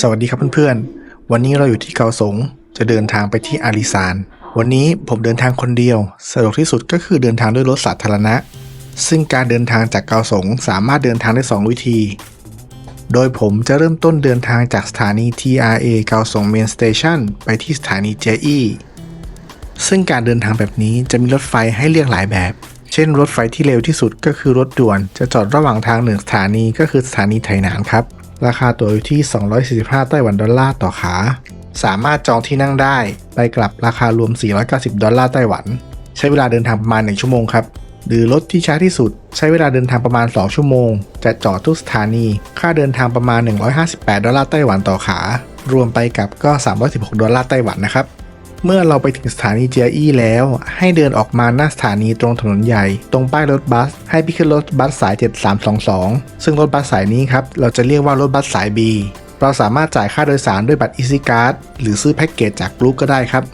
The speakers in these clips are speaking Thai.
สวัสดีครับเพื่อนๆ วันนี้เราอยู่ที่เกาสง จะเดินทางไปที่อาริซาน วันนี้ผมเดินทางคนเดียว สะดวกที่สุดก็คือเดินทางด้วยรถสาธารณะ ซึ่งการเดินทางจากเกาสงสามารถเดินทางได้ 2 วิธี โดยผมจะเริ่มต้นเดินทางจากสถานี TRA เกาสง Main Station ไปที่สถานีเจอีซึ่งการเดินทางแบบนี้จะมีรถไฟให้เลือกหลายแบบ เช่น รถไฟที่เร็วที่สุดก็คือรถด่วน จะจอดระหว่างทางหนึ่งสถานีก็คือสถานีไถหนานครับ ราคาตั๋วอยู่ที่ 245 ไต้หวันดอลลาร์ต่อขา สามารถจองที่นั่งได้ ไปกลับราคารวม 490 ดอลลาร์ไต้หวัน ใช้เวลาเดินทางประมาณ 1 ชั่วโมงครับ หรือรถที่ช้าที่สุด ใช้เวลาเดินทางประมาณ 2 ชั่วโมง จะจอดทุกสถานี ค่าเดินทางประมาณ 158 ดอลลาร์ไต้หวันต่อขา รวมไปกับก็ 316 ดอลลาร์ไต้หวันนะครับ เมื่อเราไปถึงสถานีเจียอี้แล้ว ให้เดินออกมาหน้าสถานีตรงถนนใหญ่ ตรงป้ายรถบัส ให้ไปขึ้นรถบัสสาย 7322 ซึ่งรถบัสสายนี้ครับ เราจะเรียกว่ารถบัสสาย B เราสามารถจ่ายค่าโดยสารด้วยบัตร Easy Card หรือซื้อแพ็กเกจจากกรุ๊ปก็ได้ครับ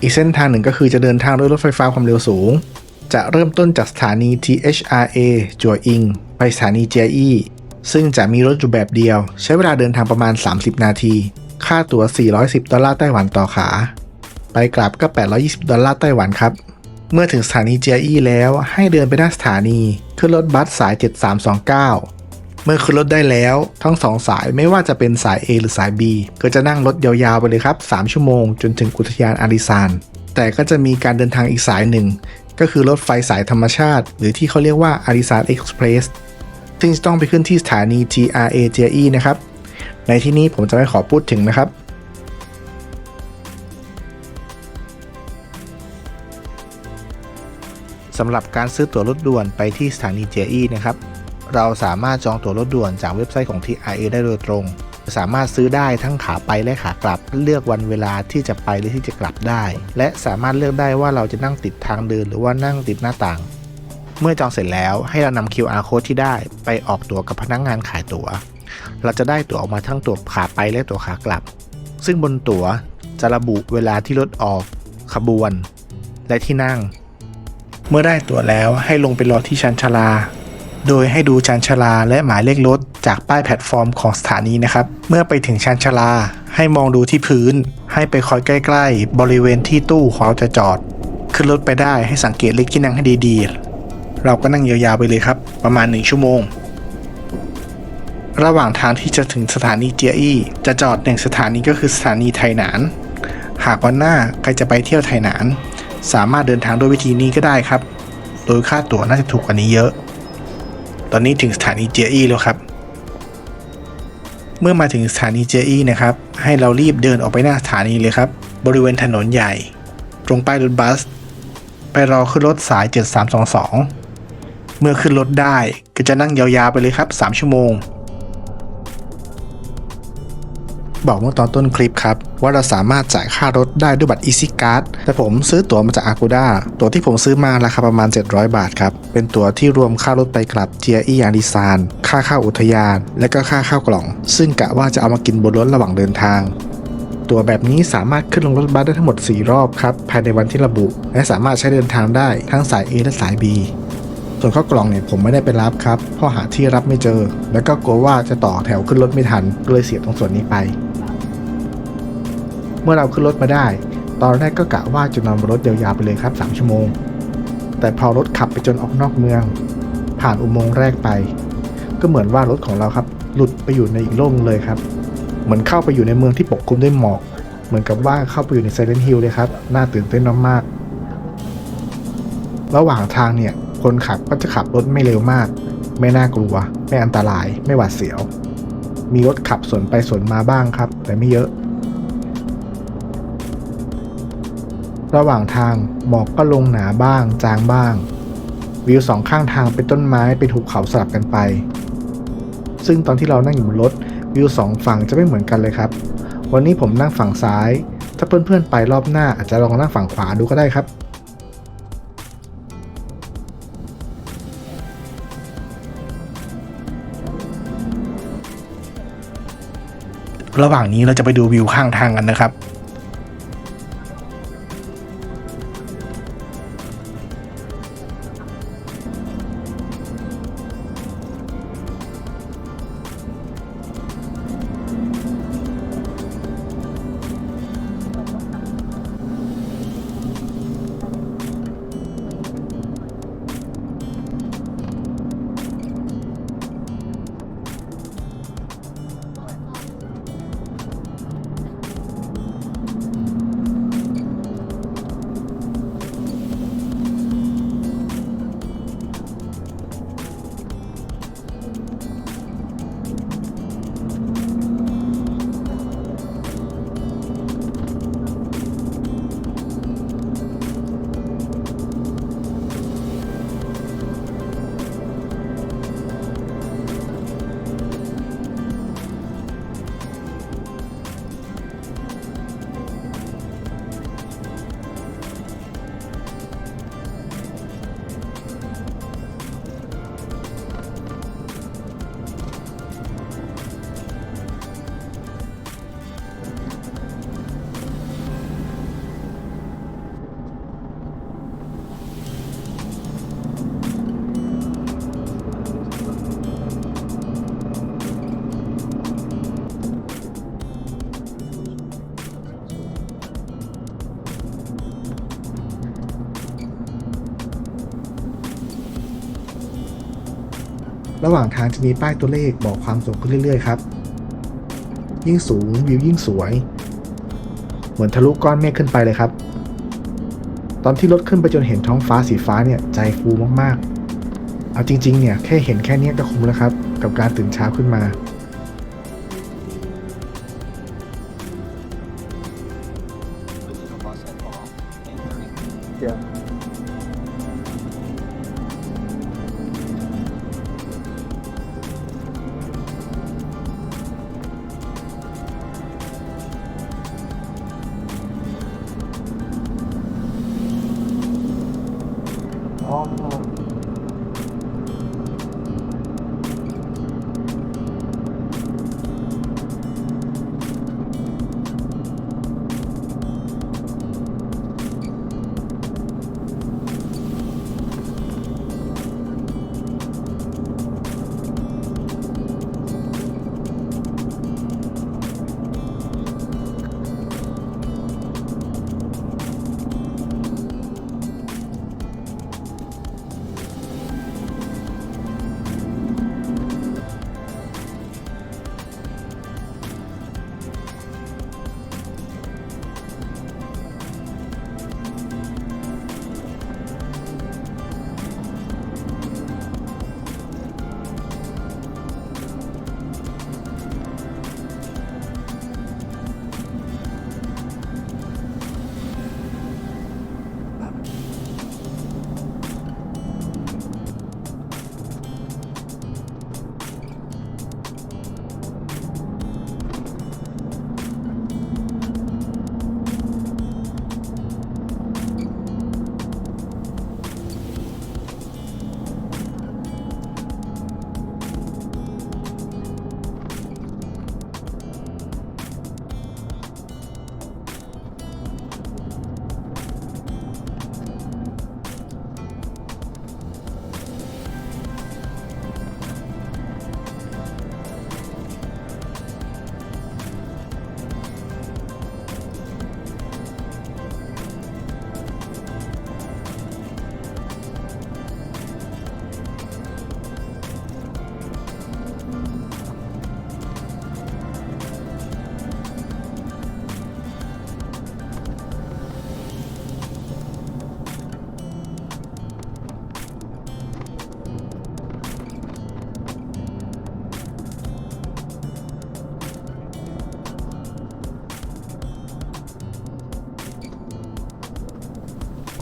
อีกเส้นทางหนึ่งก็คือจะเดินทางด้วยรถไฟฟ้าความเร็วสูง จะเริ่มต้นจากสถานี THRA จัวอิง ไปสถานีเจียอี้ซึ่งจะมีรถอยู่แบบเดียว ใช้เวลาเดินทางประมาณ 30 นาที ค่าตั๋ว 410 ดอลลาร์ไต้หวันต่อขา ไปกลับก็ 820 ดอลลาร์ไต้หวันครับ เมื่อถึงสถานีเจียอี้แล้วให้เดินไปหน้าสถานี ขึ้นรถบัสสาย 7329 เมื่อขึ้นรถได้แล้วทั้งสองสายไม่ว่าจะเป็นสาย A หรือสาย B ก็จะนั่งรถยาวๆไปเลยครับ 3 ชั่วโมงจนถึงอุทยานอาริซาน แต่ก็จะมีการเดินทางอีกสายหนึ่ง ก็คือรถไฟสายธรรมชาติ หรือที่เขาเรียกว่าอาริซานเอ็กซ์เพรสซึ่งจะต้องไปขึ้นที่สถานี TRA เจียอี้นะครับ ในที่นี้ผมจะไม่ขอพูดถึงนะครับ สำหรับการซื้อตั๋วรถด่วนไปที่สถานีเจียอี้นะครับ เราสามารถจองตั๋วรถด่วนจากเว็บไซต์ของ TRA ได้โดยตรง สามารถซื้อได้ทั้งขาไปและขากลับ เลือกวันเวลาที่จะไปหรือที่จะกลับได้ และสามารถเลือกได้ว่าเราจะนั่งติดทางเดิน หรือว่านั่งติดหน้าต่าง เมื่อจองเสร็จแล้วให้เรานำ QR code ที่ได้ไปออกตั๋วกับพนักงานขายตั๋ว เราจะได้ตั๋วออกมาทั้งตั๋วขาไปและตั๋วขากลับ ซึ่งบนตั๋วจะระบุเวลาที่รถออก ขบวน และที่นั่ง เมื่อได้ตั๋วแล้วให้ลงไปรอที่ชันชาลา โดยให้ดูชันชาลาและหมายเลขรถจากป้ายแพลตฟอร์มของสถานีนะครับ เมื่อไปถึงชันชาลาให้มองดูที่พื้น ให้ไปคอยใกล้ๆ บริเวณที่ตู้ของเราจะจอด ขึ้นรถไปได้ให้สังเกตเลขที่นั่งให้ดีๆ เราก็นั่งยาวๆไปเลยครับ ประมาณ 1 ชั่วโมง ระหว่างทางที่จะถึงสถานีเจียอี้จะจอดหนึ่งสถานีก็คือสถานีไทหนาน หากวันหน้าใครจะไปเที่ยวไทหนาน สามารถเดินทางด้วยวิธีนี้ก็ได้ครับ โดยค่าตั๋วน่าจะถูกกว่านี้เยอะ ตอนนี้ถึงสถานีเจียอี้แล้วครับ เมื่อมาถึงสถานีเจียอี้นะครับ ให้เรารีบเดินออกไปหน้าสถานีเลยครับ บริเวณถนนใหญ่ ตรงป้ายรถบัส ไปรอขึ้นรถสาย 7322 เมื่อขึ้นรถได้ก็จะนั่งยาวๆไปเลยครับ 3 ชั่วโมง บอกเมื่อตอนต้นคลิปครับ ว่าเราสามารถจ่ายค่ารถได้ด้วยบัตร Easy Card แต่ผมซื้อตั๋วมาจาก Agoda ตั๋วที่ผมซื้อมาราคาประมาณ 700 บาทครับ เป็นตั๋วที่รวมค่ารถไปกลับเจียอียาริซาน ค่าเข้าอุทยาน และก็ค่าเข้ากล่อง ซึ่งกะว่าจะเอามากินบนรถระหว่างเดินทางตั๋วแบบนี้สามารถขึ้นลงรถบัสได้ทั้งหมด 4 รอบครับภายในวันที่ระบุ และสามารถใช้เดินทางได้ทั้งสาย A และสาย B ส่วนข้าวกล่องเนี่ยผมไม่ได้ไปรับครับเพราะหาที่รับไม่เจอ แล้วก็กลัวว่าจะต่อแถวขึ้นรถไม่ทันก็เลยเสียตรงส่วนนี้ไป เมื่อเราขึ้นรถมาได้ ตอนแรกก็กะว่าจะนอนบนรถยาวๆไปเลยครับ 3 ชั่วโมง แต่พอรถขับไปจนออกนอกเมือง ผ่านอุโมงค์แรกไป ก็เหมือนว่ารถของเราครับ หลุดไปอยู่ในอีกโลกหนึ่งเลยครับ เหมือนเข้าไปอยู่ในเมืองที่ปกคลุมด้วยหมอก เหมือนกับว่าเข้าไปอยู่ในไซเลนฮิลเลยครับน่าตื่นเต้นมากๆระหว่างทางเนี่ย คนขับก็จะขับรถไม่เร็วมาก ไม่น่ากลัว ไม่อันตราย ไม่หวาดเสียว มีรถขับสวนไปสวนมาบ้างครับ แต่ไม่เยอะ ระหว่างทางหมอกก็ลงหนาบ้าง จางบ้าง วิวสองข้างทางเป็นต้นไม้เป็นหุบเขาสลับกันไป ซึ่งตอนที่เรานั่งอยู่บนรถวิวสองฝั่งจะไม่เหมือนกันเลยครับ วันนี้ผมนั่งฝั่งซ้าย ถ้าเพื่อนๆไปรอบหน้าอาจจะลองนั่งฝั่งขวาดูก็ได้ครับระหว่างนี้เราจะไปดูวิวข้างทางกันนะครับ ระหว่างทางจะมีป้ายตัวเลขบอกความสูงขึ้นเรื่อยๆครับ ยิ่งสูงวิวยิ่งสวย เหมือนทะลุก้อนเมฆขึ้นไปเลยครับ ตอนที่รถขึ้นไปจนเห็นท้องฟ้าสีฟ้าเนี่ยใจฟูมากๆ เอาจริงๆเนี่ยแค่เห็นแค่นี้ก็คุ้มแล้วครับ กับการตื่นเช้าขึ้นมา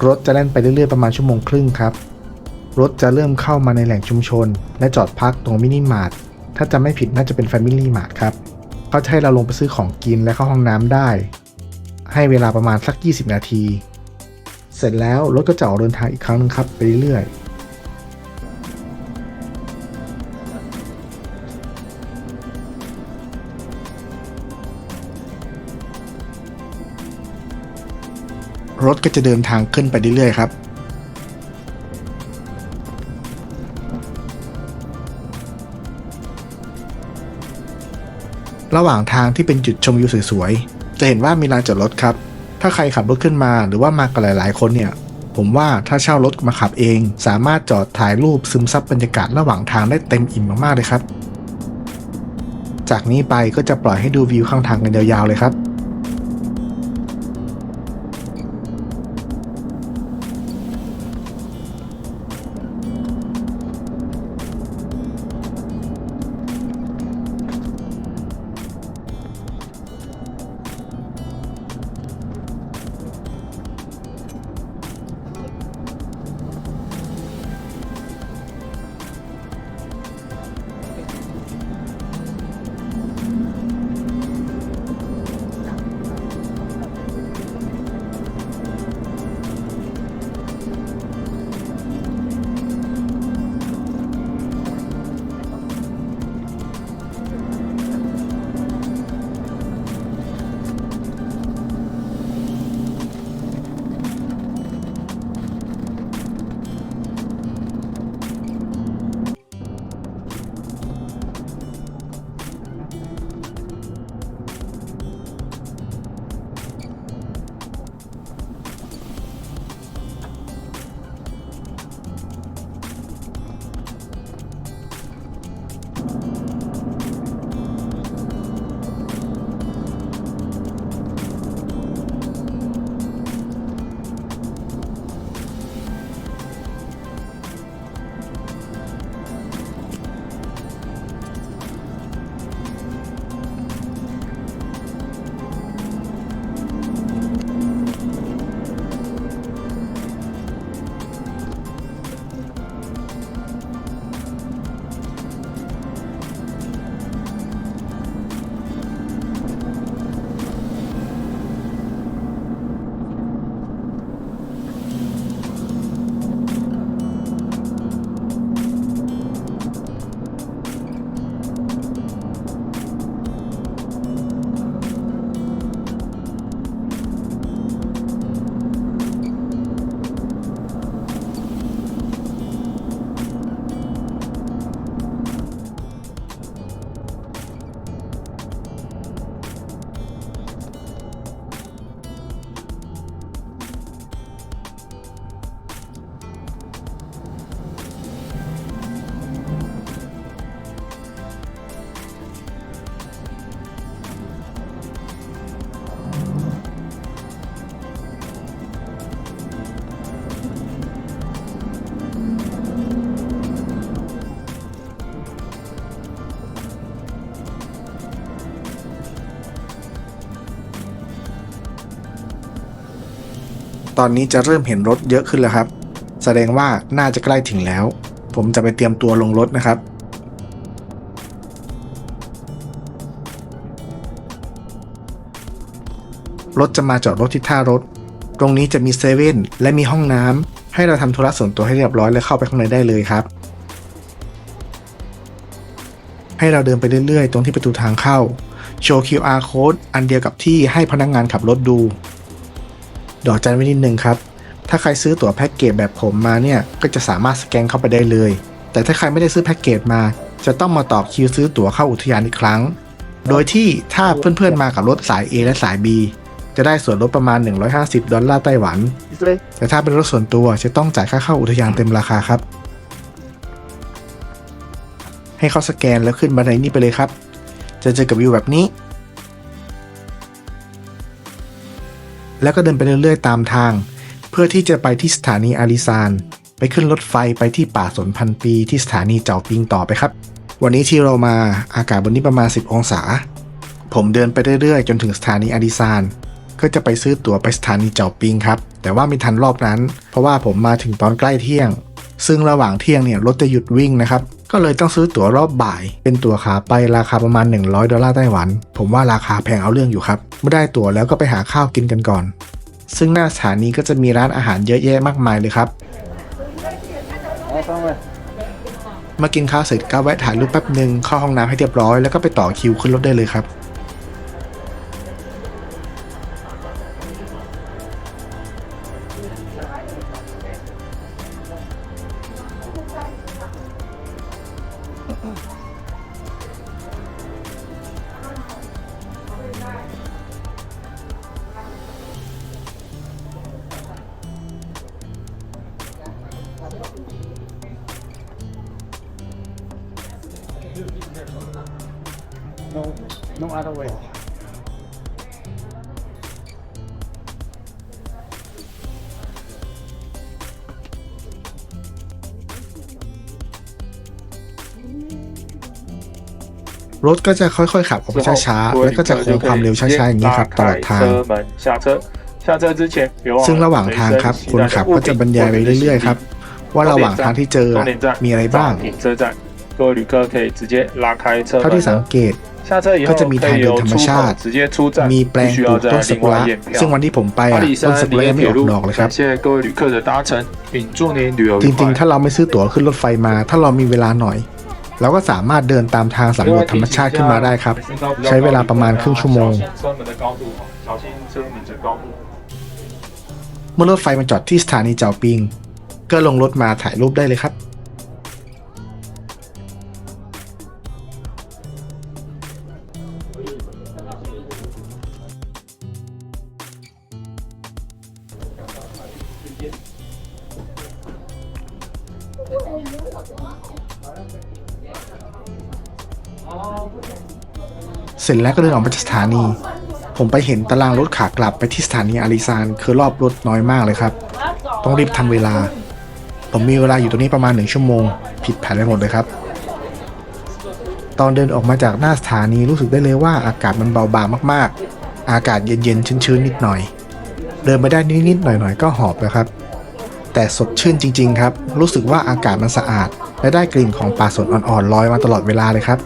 รถจะแล่นไปเรื่อยๆประมาณชั่วโมงครึ่งครับ รถจะเริ่มเข้ามาในแหล่งชุมชน และจอดพักตรงมินิมาร์ทถ้าจะไม่ผิดน่าจะเป็นแฟมิลี่มาร์ทครับเขาจะให้เราลงไปซื้อของกินและเข้าห้องน้ำได้ ให้เวลาประมาณสัก 20 นาที เสร็จแล้วรถก็จะออกเดินทางอีกครั้งนึงครับไปเรื่อยๆ รถก็จะเดินทางขึ้นไปเรื่อยๆครับ ระหว่างทางที่เป็นจุดชมวิวสวยๆ จะเห็นว่ามีลานจอดรถครับ ถ้าใครขับรถขึ้นมาหรือว่ามากับหลายๆ คนเนี่ย ผมว่าถ้าเช่ารถมาขับเอง สามารถจอดถ่ายรูปซึมซับบรรยากาศระหว่างทางได้เต็มอิ่มมากๆเลยครับ จากนี้ไปก็จะปล่อยให้ดูวิวข้างทางกันยาวๆเลยครับ ตอนนี้จะเริ่มเห็นรถเยอะขึ้นแล้วครับ แสดงว่าน่าจะใกล้ถึงแล้ว ผมจะไปเตรียมตัวลงรถนะครับ รถจะมาจอดรถที่ท่ารถ ตรงนี้จะมีเซเว่นและมีห้องน้ำให้เราทำธุระส่วนตัวให้เรียบร้อยแล้วเข้าไปข้างในได้เลยครับ ให้เราเดินไปเรื่อยๆ ตรงที่ประตูทางเข้า โชว์ QR code อันเดียวกับที่ให้พนักงานขับรถดู ดอกจันไว้นิดนึงครับ ถ้าใครซื้อตั๋วแพ็กเกจแบบผมมาเนี่ย ก็จะสามารถสแกนเข้าไปได้เลย แต่ถ้าใครไม่ได้ซื้อแพ็กเกจมา จะต้องมาต่อคิวซื้อตั๋วเข้าอุทยานอีกครั้ง โดยที่ถ้าเพื่อนๆมากับรถสาย A และสาย B จะได้ส่วนลดประมาณ 150 ดอลลาร์ไต้หวัน แต่ถ้าเป็นรถส่วนตัวจะต้องจ่ายค่าเข้าอุทยานเต็มราคาครับ ให้เขาสแกนแล้วขึ้นบันไดนี้ไปเลยครับ จะเจอกับวิวแบบนี้ แล้วก็เดินไปเรื่อยๆตามทาง เพื่อที่จะไปที่สถานีอาริซาน ไปขึ้นรถไฟไปที่ป่าสนพันปีที่สถานีเจ้าปิงต่อไปครับ วันนี้ที่เรามาอากาศบนนี้ประมาณ 10 องศา ผมเดินไปเรื่อยๆ จนถึงสถานีอาริซานก็จะไปซื้อตั๋วไปสถานีเจ้าปิงครับ แต่ว่าไม่ทันรอบนั้น เพราะว่าผมมาถึงตอนใกล้เที่ยง ซึ่งระหว่างเที่ยงเนี่ยรถจะหยุดวิ่งนะครับ ก็เลยต้องซื้อตั๋วรอบบ่าย เป็นตั๋วขาไปราคาประมาณ 100 ดอลลาร์ไต้หวัน ผมว่าราคาแพงเอาเรื่องอยู่ครับเมื่อได้ตั๋วแล้วก็ไปหาข้าวกินกันก่อน ซึ่งหน้าสถานีก็จะมีร้านอาหารเยอะแยะมากมายเลยครับมากินข้าวเสร็จก็แวะถ่ายรูปแป๊บหนึ่งเข้าห้องน้ำให้เรียบร้อยแล้วก็ไปต่อคิวขึ้นรถได้เลยครับ รถก็จะค่อยๆขับออกไปช้าๆ แล้วก็จะคงความเร็วช้าๆอย่างนี้ครับตลอดทางซึ่งระหว่างทางครับคนขับก็จะบรรยายไปเรื่อยๆครับว่าระหว่างทางที่เจอมีอะไรบ้างเท่าที่สังเกตก็จะมีทางเดินธรรมชาติ มีแปลงปลูกต้นสักระซึ่งวันที่ผมไปอะต้นสักุระยังไม่ออกดอกเลยครับ จริงๆ ถ้าเราไม่ซื้อตั๋วขึ้นรถไฟมา ถ้าเรามีเวลาหน่อย เราก็สามารถเดินตามทางสำรวจธรรมชาติขึ้นมาได้ครับ ใช้เวลาประมาณครึ่งชั่วโมง เมื่อรถไฟมาจอดที่สถานีเจ้าปิง ก็ลงรถมาถ่ายรูปได้เลยครับ เสร็จแล้วก็เดินออกมาจากสถานี ผมไปเห็นตารางรถขากลับไปที่สถานีอาริซานคือรอบรถน้อยมากเลยครับ ต้องรีบทำเวลา ผมมีเวลาอยู่ตรงนี้ประมาณหนึ่งชั่วโมง ผิดแผนไปหมดเลยครับ ตอนเดินออกมาจากหน้าสถานีรู้สึกได้เลยว่าอากาศมันเบาบางมากๆ อากาศเย็นๆชื้นๆนิดหน่อย เดินไปได้นิดๆหน่อยๆก็หอบแล้วครับ แต่สดชื่นจริง ๆ ครับ รู้สึกว่าอากาศมันสะอาด และได้กลิ่นของป่าสนอ่อนๆลอยมาตลอดเวลาเลยครับ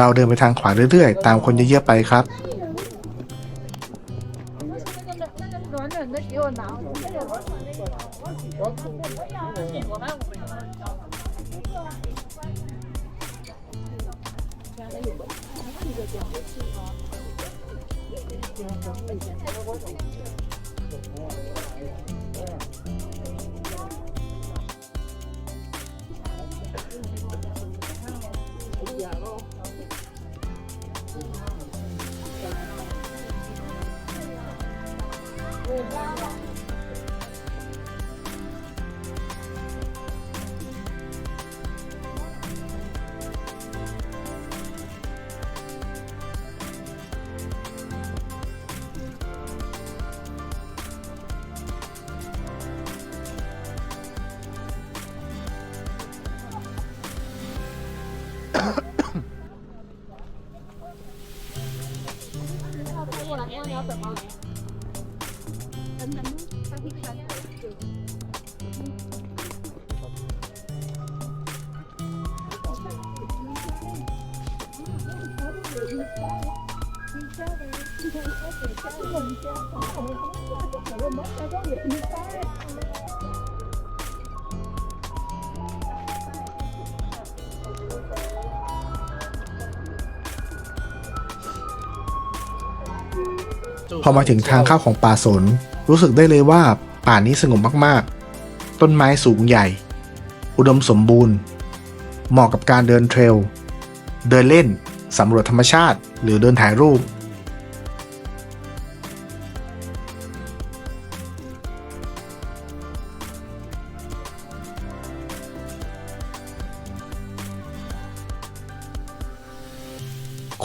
เราเดินไปทางขวาเรื่อยๆ ตามคนเยอะๆไปครับ Yeah. พอมาถึงทางเข้าของป่าสน รู้สึกได้เลยว่าป่านี้สงบมากๆ ต้นไม้สูงใหญ่ อุดมสมบูรณ์ เหมาะกับการเดินเทรล เดินเล่น สำรวจธรรมชาติ หรือเดินถ่ายรูป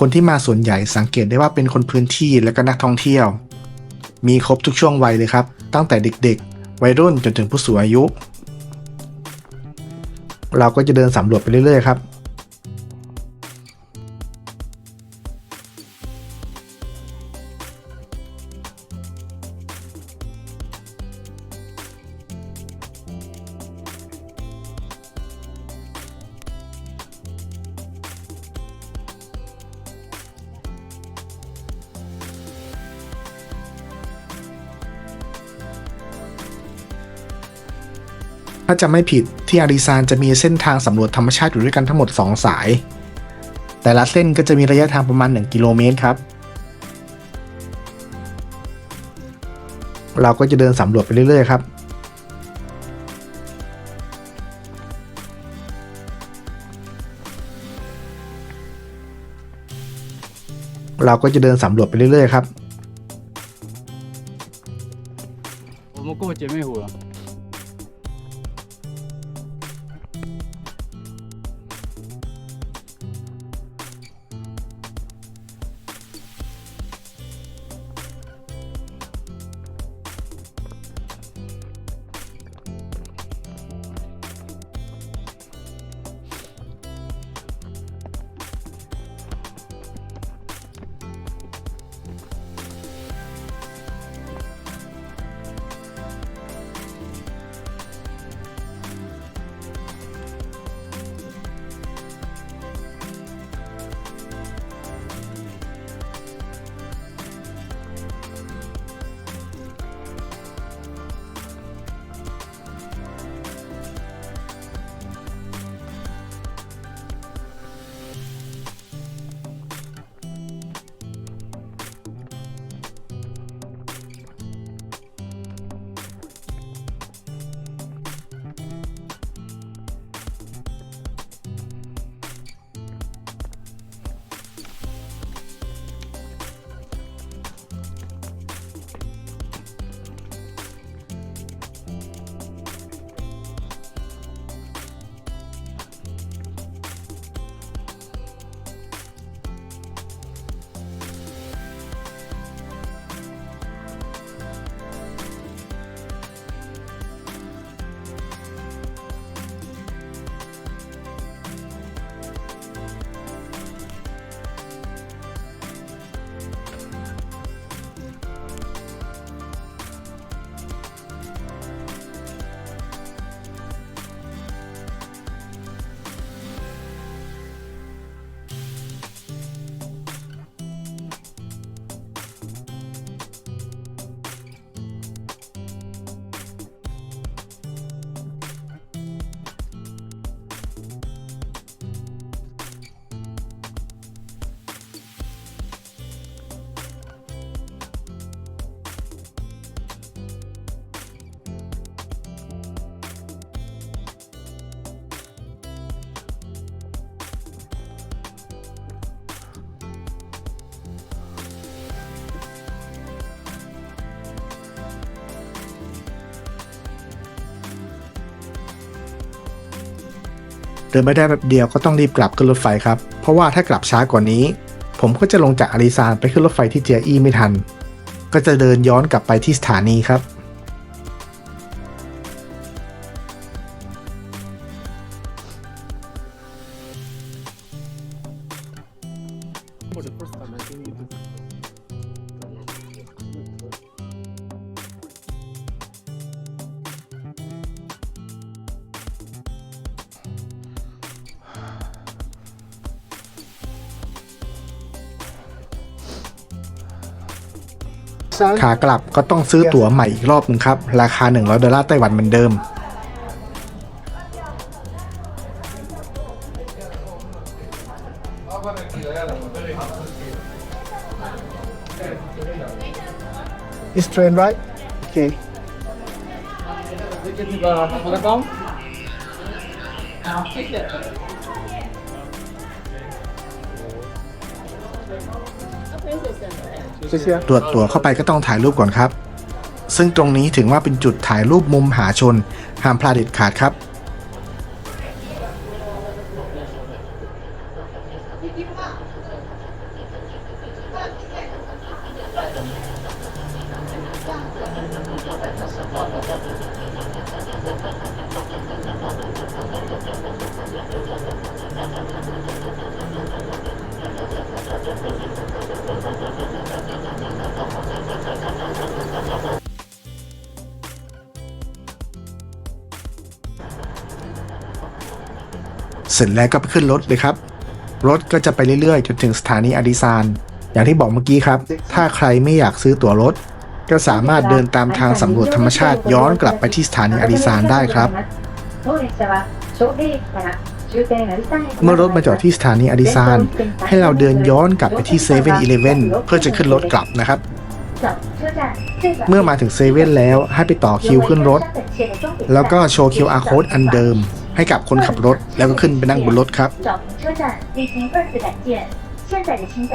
คนที่มาส่วนใหญ่สังเกตได้ว่าเป็นคนพื้นที่และก็นักท่องเที่ยว มีครบทุกช่วงวัยเลยครับ ตั้งแต่เด็กๆ วัยรุ่นจนถึงผู้สูงอายุ เราก็จะเดินสำรวจไปเรื่อยๆครับ ถ้าจะไม่ผิดที่อาริซานจะมีเส้นทางสำรวจธรรมชาติอยู่ด้วยกันทั้งหมด 2 สาย แต่ละเส้นก็จะมีระยะทางประมาณ 1 กิโลเมตรครับ เราก็จะเดินสำรวจไปเรื่อยๆครับ เราก็จะเดินสำรวจไปเรื่อยๆครับโมก้จ็ไม่หัว เดินไม่ได้แบบเดียวก็ต้องรีบกลับขึ้นรถไฟครับ เพราะว่าถ้ากลับช้ากว่านี้ ผมก็จะลงจากอาริซานไปขึ้นรถไฟที่เจียอี้ไม่ทัน ก็จะเดินย้อนกลับไปที่สถานีครับ ขากลับก็ต้องซื้อตั๋วใหม่อีกรอบหนึงครับ ราคา 100 ดอลลาร์ไต้หวันเหมือนเดิม Is train right? Okay. ตรวจตั๋วเข้าไปก็ต้องถ่ายรูปก่อนครับ ซึ่งตรงนี้ถึงว่าเป็นจุดถ่ายรูปมุมหาชน ห้ามพลาดเด็ดขาดครับ เสร็จแล้วก็ไปขึ้นรถเลยครับ รถก็จะไปเรื่อยๆ จนถึงสถานีอาดิซาน อย่างที่บอกเมื่อกี้ครับ ถ้าใครไม่อยากซื้อตั๋วรถ ก็สามารถเดินตามทางสำรวจธรรมชาติย้อนกลับไปที่สถานีอาดิซานได้ครับ เมื่อรถมาจอดที่สถานีอาดิซาน ให้เราเดินย้อนกลับไปที่เซเว่นอีเลฟเว่นเพื่อจะขึ้นรถกลับนะครับเมื่อมาถึงเซเว่นแล้วให้ไปต่อคิวขึ้นรถ แล้วก็โชว์ QR code อันเดิม ให้กับคนขับรถแล้วก็ขึ้นไปนั่งบนรถครับ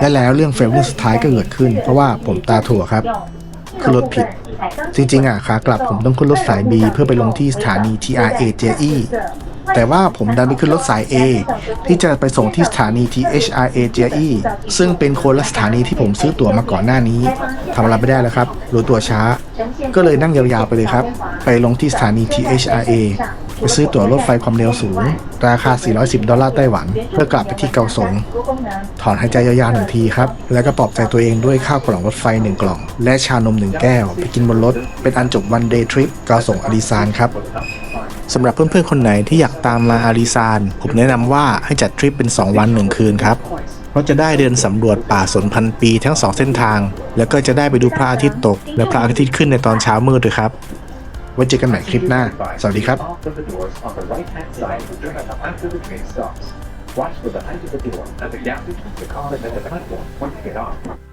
และแล้วเรื่องเฟรมสุดท้ายก็เกิดขึ้น เพราะว่าผมตาถั่วครับขึ้นรถผิด จริงๆอะขากลับผมต้องขึ้นรถสาย B เพื่อไปลงที่สถานี TRA JE แต่ว่าผมดันไปขึ้นรถสาย A ที่จะไปส่งที่สถานี THRA JE ซึ่งเป็นคนละสถานีที่ผมซื้อตั๋วมาก่อนหน้านี้ทำอะไรไม่ได้แล้วครับรู้ตัวช้า ก็เลยนั่งยาวๆไปเลยครับ ไปลงที่สถานี THRA ไปซื้อตั๋วรถไฟความเร็วสูง ราคา 410 ดอลลาร์ไต้หวัน เพื่อกลับไปที่เกาสง ถอนหายใจยาวๆหนึ่งทีครับ แล้วก็ปลอบใจตัวเองด้วยข้าวกล่องรถไฟหนึ่งกล่อง และชานมหนึ่งแก้ว ไปกินบนรถ เป็นอันจบวันเดย์ทริปเกาสงอาริซานครับสำหรับเพื่อนๆ คนไหนที่อยากตามมาอาริซาน ผมแนะนำว่าให้จัดทริปเป็น 2 วัน 1 คืนครับเพราะจะได้เดินสำรวจป่าสนพันปีทั้ง 2 เส้นทาง แล้วก็จะได้ไปดูพระอาทิตย์ตก และพระอาทิตย์ขึ้นในตอนเช้ามืดด้วยครับ ว้เจอกันใหม่คลิปหน้า สวัสดีครับ Watch for the height of the door and the gap between the car and the platform when you get off.